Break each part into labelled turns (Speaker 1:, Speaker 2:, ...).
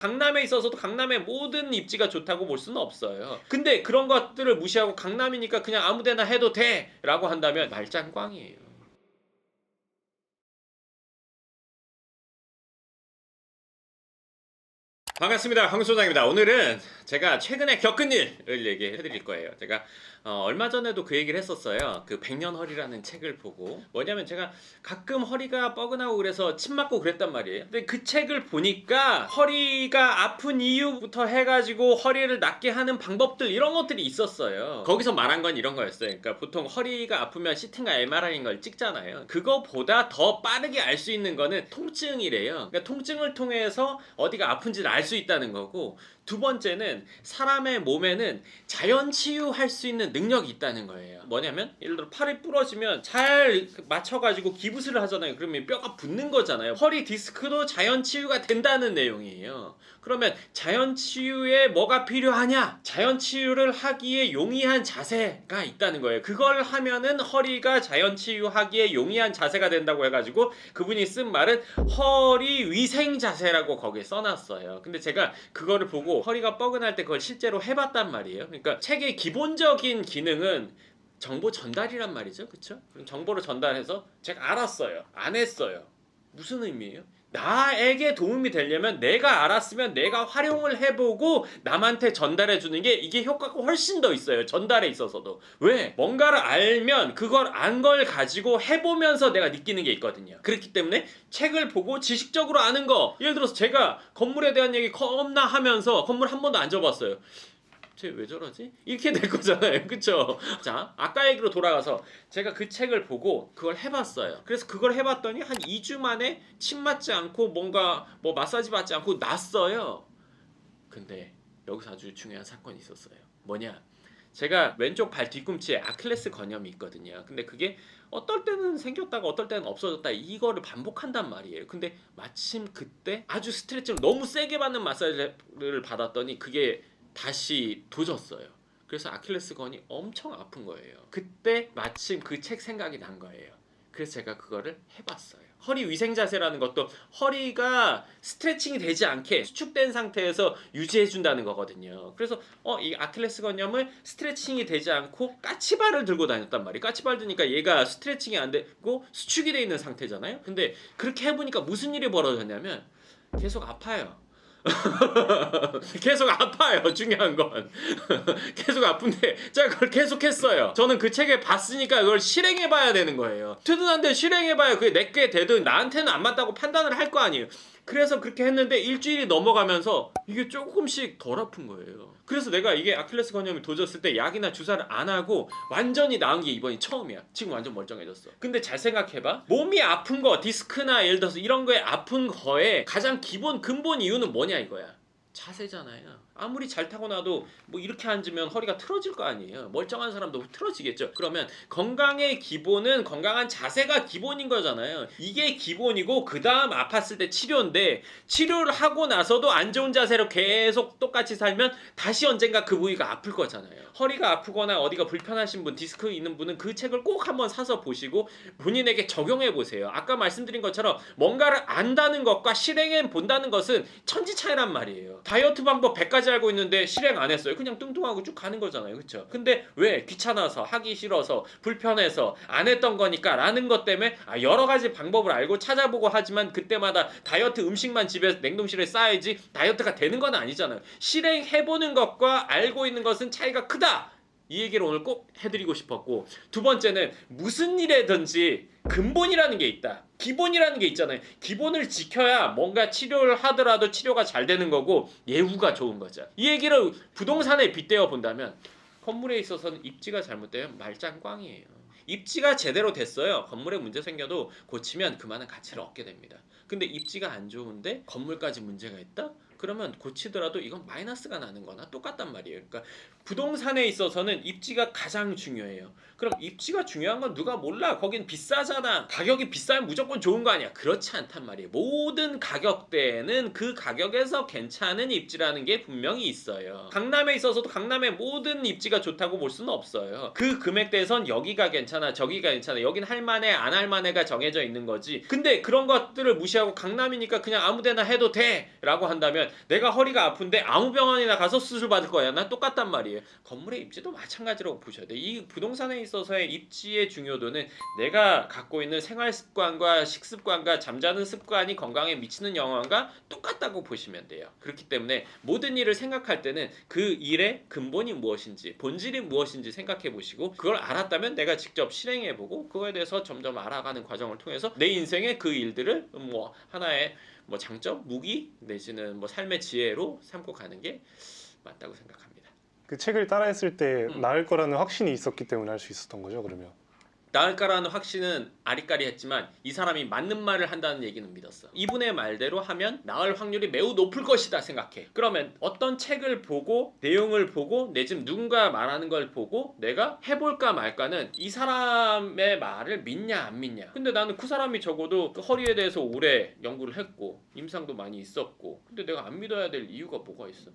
Speaker 1: 강남에 있어서도 강남의 모든 입지가 좋다고 볼 수는 없어요. 근데 그런 것들을 무시하고 강남이니까 그냥 아무데나 해도 돼라고 한다면 말짱꽝이에요. 반갑습니다. 황소장입니다. 오늘은 제가 최근에 겪은 일을 얘기해 드릴 거예요. 제가 어, 얼마 전에도 그 얘기를 했었어요. 그 백년 허리라는 책을 보고 뭐냐면 제가 가끔 허리가 뻐근하고 그래서 침 맞고 그랬단 말이에요. 근데 그 책을 보니까 허리가 아픈 이유부터 해가지고 허리를 낫게 하는 방법들 이런 것들이 있었어요. 거기서 말한 건 이런 거였어요. 그러니까 보통 허리가 아프면 CT나 MRI인 걸 찍잖아요. 그거보다 더 빠르게 알 수 있는 거는 통증이래요. 그러니까 통증을 통해서 어디가 아픈지를 알 수 있다는 거고 두 번째는 사람의 몸에는 자연 치유할 수 있는 능력이 있다는 거예요. 뭐냐면 예를 들어 팔이 부러지면 잘 맞춰가지고 기부스를 하잖아요. 그러면 뼈가 붙는 거잖아요. 허리 디스크도 자연 치유가 된다는 내용이에요. 그러면 자연 치유에 뭐가 필요하냐? 자연 치유를 하기에 용이한 자세가 있다는 거예요. 그걸 하면은 허리가 자연 치유하기에 용이한 자세가 된다고 해가지고 그분이 쓴 말은 허리 위생 자세라고 거기에 써놨어요. 근데 제가 그거를 보고 허리가 뻐근할 때 그걸 실제로 해봤단 말이에요. 그러니까 책의 기본적인 기능은 정보 전달이란 말이죠. 그쵸? 그럼 정보를 전달해서 제가 알았어요. 안 했어요. 무슨 의미예요? 나에게 도움이 되려면 내가 알았으면 내가 활용을 해보고 남한테 전달해 주는 게 이게 효과가 훨씬 더 있어요. 전달에 있어서도. 왜? 뭔가를 알면 그걸 안 걸 가지고 해보면서 내가 느끼는 게 있거든요. 그렇기 때문에 책을 보고 지식적으로 아는 거. 예를 들어서 제가 건물에 대한 얘기 겁나 하면서 건물 한 번도 안 접었어요. 쟤 왜 저러지? 이렇게 될 거잖아요. 그쵸? 자, 아까 얘기로 돌아가서 제가 그 책을 보고 그걸 해봤어요. 그래서 그걸 해봤더니 한 2주 만에 침 맞지 않고 뭔가 뭐 마사지 받지 않고 났어요. 근데 여기서 아주 중요한 사건이 있었어요. 뭐냐? 제가 왼쪽 발 뒤꿈치에 아킬레스 건염이 있거든요. 근데 그게 어떨 때는 생겼다가 어떨 때는 없어졌다 이거를 반복한단 말이에요. 근데 마침 그때 아주 스트레칭을 너무 세게 받는 마사지를 받았더니 그게 다시 도졌어요. 그래서 아킬레스건이 엄청 아픈 거예요. 그때 마침 그 책 생각이 난 거예요. 그래서 제가 그거를 해봤어요. 허리 위생 자세라는 것도 허리가 스트레칭이 되지 않게 수축된 상태에서 유지해 준다는 거거든요. 그래서 어 이 아킬레스 건염을 스트레칭이 되지 않고 까치발을 들고 다녔단 말이에요. 까치발 드니까 얘가 스트레칭이 안 되고 수축이 돼 있는 상태잖아요. 근데 그렇게 해보니까 무슨 일이 벌어졌냐면 계속 아파요. 계속 아파요. 중요한 건 계속 아픈데 제가 그걸 계속 했어요. 저는 그 책에 봤으니까 그걸 실행해 봐야 되는 거예요. 트든한데 실행해 봐야 그게 내게 되든 나한테는 안 맞다고 판단을 할 거 아니에요. 그래서 그렇게 했는데 일주일이 넘어가면서 이게 조금씩 덜 아픈 거예요. 그래서 내가 이게 아킬레스 건염이 도졌을 때 약이나 주사를 안 하고 완전히 나은 게 이번이 처음이야. 지금 완전 멀쩡해졌어. 근데 잘 생각해봐. 몸이 아픈 거, 디스크나 예를 들어서 이런 거에 아픈 거에 가장 기본 근본 이유는 뭐냐 이거야. 자세잖아요. 아무리 잘 타고나도 뭐 이렇게 앉으면 허리가 틀어질 거 아니에요. 멀쩡한 사람도 틀어지겠죠. 그러면 건강의 기본은 건강한 자세가 기본인 거잖아요. 이게 기본이고 그 다음 아팠을 때 치료인데 치료를 하고 나서도 안 좋은 자세로 계속 똑같이 살면 다시 언젠가 그 부위가 아플 거잖아요. 허리가 아프거나 어디가 불편하신 분, 디스크 있는 분은 그 책을 꼭 한번 사서 보시고 본인에게 적용해 보세요. 아까 말씀드린 것처럼 뭔가를 안다는 것과 실행해 본다는 것은 천지 차이란 말이에요. 다이어트 방법 100가지 알고 있는데 실행 안 했어요. 그냥 뚱뚱하고 쭉 가는 거잖아요. 그렇죠? 근데 왜 귀찮아서 하기 싫어서 불편해서 안 했던 거니까 라는 것 때문에 아, 여러 가지 방법을 알고 찾아보고 하지만 그때마다 다이어트 음식만 집에 냉동실에 쌓아야지 다이어트가 되는 건 아니잖아요. 실행해 보는 것과 알고 있는 것은 차이가 크다. 이 얘기를 오늘 꼭 해드리고 싶었고 두 번째는 무슨 일에든지 근본이라는 게 있다. 기본이라는 게 있잖아요. 기본을 지켜야 뭔가 치료를 하더라도 치료가 잘 되는 거고 예후가 좋은 거죠. 이 얘기를 부동산에 빗대어 본다면 건물에 있어서는 입지가 잘못되면 말짱꽝이에요. 입지가 제대로 됐어요. 건물에 문제 생겨도 고치면 그만한 가치를 얻게 됩니다. 근데 입지가 안 좋은데 건물까지 문제가 있다? 그러면 고치더라도 이건 마이너스가 나는 거나 똑같단 말이에요. 그러니까 부동산에 있어서는 입지가 가장 중요해요. 그럼 입지가 중요한 건 누가 몰라? 거긴 비싸잖아. 가격이 비싸면 무조건 좋은 거 아니야. 그렇지 않단 말이에요. 모든 가격대에는 그 가격에서 괜찮은 입지라는 게 분명히 있어요. 강남에 있어서도 강남의 모든 입지가 좋다고 볼 수는 없어요. 그 금액대에선 여기가 괜찮아, 저기가 괜찮아. 여긴 할만해, 안 할만해가 정해져 있는 거지. 근데 그런 것들을 무시하고 강남이니까 그냥 아무데나 해도 돼! 라고 한다면 내가 허리가 아픈데 아무 병원이나 가서 수술 받을 거야. 나 똑같단 말이에요. 건물의 입지도 마찬가지라고 보셔야 돼. 이 부동산에 있어서의 입지의 중요도는 내가 갖고 있는 생활 습관과 식습관과 잠자는 습관이 건강에 미치는 영향과 똑같다고 보시면 돼요. 그렇기 때문에 모든 일을 생각할 때는 그 일의 근본이 무엇인지, 본질이 무엇인지 생각해 보시고 그걸 알았다면 내가 직접 실행해 보고 그거에 대해서 점점 알아가는 과정을 통해서 내 인생의 그 일들을 뭐 하나의 뭐 장점, 무기 내지는 뭐 삶의 지혜로 삼고 가는 게 맞다고 생각합니다.
Speaker 2: 그 책을 따라했을 때
Speaker 1: 음.
Speaker 2: 나을 거라는 확신이 있었기 때문에 할 수 있었던 거죠. 그러면
Speaker 1: 나을 까라는 확신은 아리까리했지만 이 사람이 맞는 말을 한다는 얘기는 믿었어. 이분의 말대로 하면 나을 확률이 매우 높을 것이다 생각해. 그러면 어떤 책을 보고 내용을 보고 내지는 누군가 말하는 걸 보고 내가 해볼까 말까는 이 사람의 말을 믿냐 안 믿냐. 근데 나는 그 사람이 적어도 그 허리에 대해서 오래 연구를 했고 임상도 많이 있었고 근데 내가 안 믿어야 될 이유가 뭐가 있어?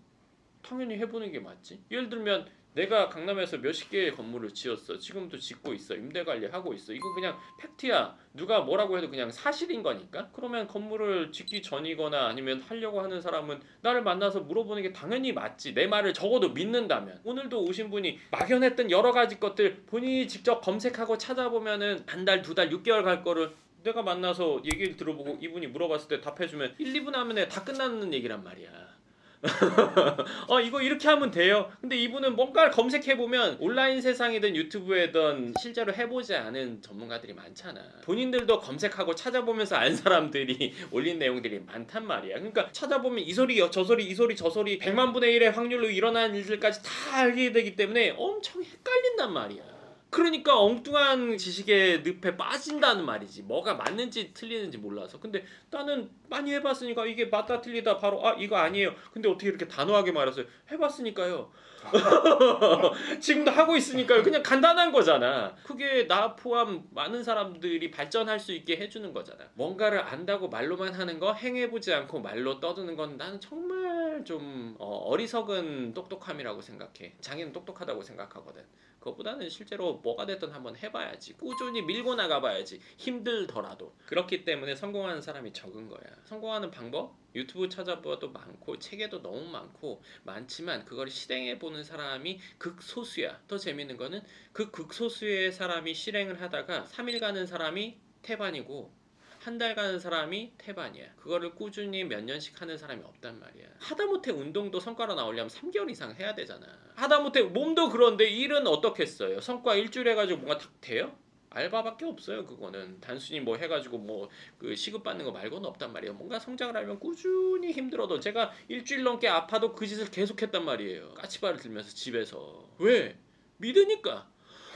Speaker 1: 당연히 해보는 게 맞지. 예를 들면 내가 강남에서 몇십 개의 건물을 지었어. 지금도 짓고 있어. 임대 관리하고 있어. 이거 그냥 팩트야. 누가 뭐라고 해도 그냥 사실인 거니까. 그러면 건물을 짓기 전이거나 아니면 하려고 하는 사람은 나를 만나서 물어보는 게 당연히 맞지. 내 말을 적어도 믿는다면. 오늘도 오신 분이 막연했던 여러 가지 것들 본인이 직접 검색하고 찾아보면은 한 달, 두 달, 6개월 갈 거를 내가 만나서 얘기를 들어보고 이분이 물어봤을 때 답해주면 1, 2분 하면 다 끝나는 얘기란 말이야. 어 이거 이렇게 하면 돼요. 근데 이분은 뭔가를 검색해 보면 온라인 세상이든 유튜브에든 실제로 해보지 않은 전문가들이 많잖아. 본인들도 검색하고 찾아보면서 안 사람들이 올린 내용들이 많단 말이야. 그러니까 찾아보면 이 소리 저 소리 이 소리 저 소리 100만 분의 1의 확률로 일어나는 일들까지 다 알게 되기 때문에 엄청 헷갈린단 말이야. 그러니까 엉뚱한 지식의 늪에 빠진다는 말이지. 뭐가 맞는지 틀리는지 몰라서. 근데 나는 많이 해봤으니까 이게 맞다 틀리다 바로 아 이거 아니에요. 근데 어떻게 이렇게 단호하게 말했어요? 해봤으니까요. 지금도 하고 있으니까요. 그냥 간단한 거잖아. 그게 나 포함 많은 사람들이 발전할 수 있게 해주는 거잖아. 뭔가를 안다고 말로만 하는 거 행해보지 않고 말로 떠드는 건 나는 정말 좀 어, 어리석은 똑똑함이라고 생각해. 장애는 똑똑하다고 생각하거든. 그것보다는 실제로 뭐가 됐든 한번 해봐야지. 꾸준히 밀고 나가봐야지. 힘들더라도. 그렇기 때문에 성공하는 사람이 적은 거야. 성공하는 방법? 유튜브 찾아봐도 많고 책에도 너무 많고 많지만 그걸 실행해 보는 사람이 극소수야. 더 재밌는 거는 그 극소수의 사람이 실행을 하다가 3일 가는 사람이 태반이고 한 달 가는 사람이 태반이야. 그거를 꾸준히 몇 년씩 하는 사람이 없단 말이야. 하다못해 운동도 성과가 나오려면 3개월 이상 해야 되잖아. 하다못해 몸도 그런데 일은 어떻겠어요? 성과 일주일 해가지고 뭔가 탁 돼요? 알바밖에 없어요. 그거는 단순히 뭐 해가지고 뭐 그 시급 받는 거 말고는 없단 말이에요. 뭔가 성장을 하려면 꾸준히 힘들어도 제가 일주일 넘게 아파도 그 짓을 계속했단 말이에요. 까치발을 들면서 집에서 왜 믿으니까.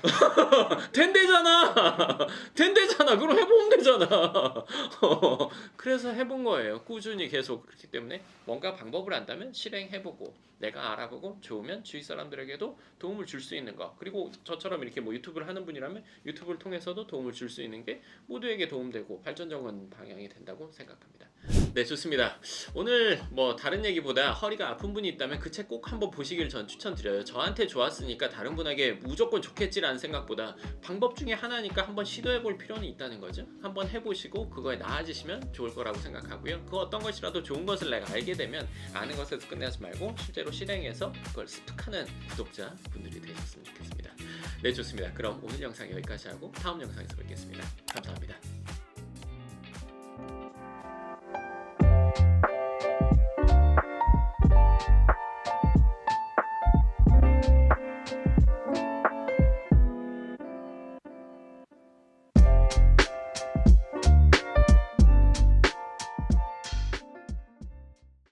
Speaker 1: 된대잖아. 된대잖아. 그럼 해보면 되잖아. 그래서 해본 거예요. 꾸준히 계속 그렇기 때문에 뭔가 방법을 안다면 실행해보고 내가 알아보고 좋으면 주위 사람들에게도 도움을 줄 수 있는 거. 그리고 저처럼 이렇게 뭐 유튜브를 하는 분이라면 유튜브를 통해서도 도움을 줄 수 있는 게 모두에게 도움되고 발전적인 방향이 된다고 생각합니다. 네, 좋습니다. 오늘 뭐 다른 얘기보다 허리가 아픈 분이 있다면 그 책 꼭 한번 보시길 전 추천드려요. 저한테 좋았으니까 다른 분에게 무조건 좋겠지라는 생각보다 방법 중에 하나니까 한번 시도해 볼 필요는 있다는 거죠. 한번 해보시고 그거에 나아지시면 좋을 거라고 생각하고요. 그 어떤 것이라도 좋은 것을 내가 알게 되면 아는 것에서 끝내지 말고 실제로 실행해서 그걸 습득하는 구독자 분들이 되셨으면 좋겠습니다. 네, 좋습니다. 그럼 오늘 영상 여기까지 하고 다음 영상에서 뵙겠습니다. 감사합니다.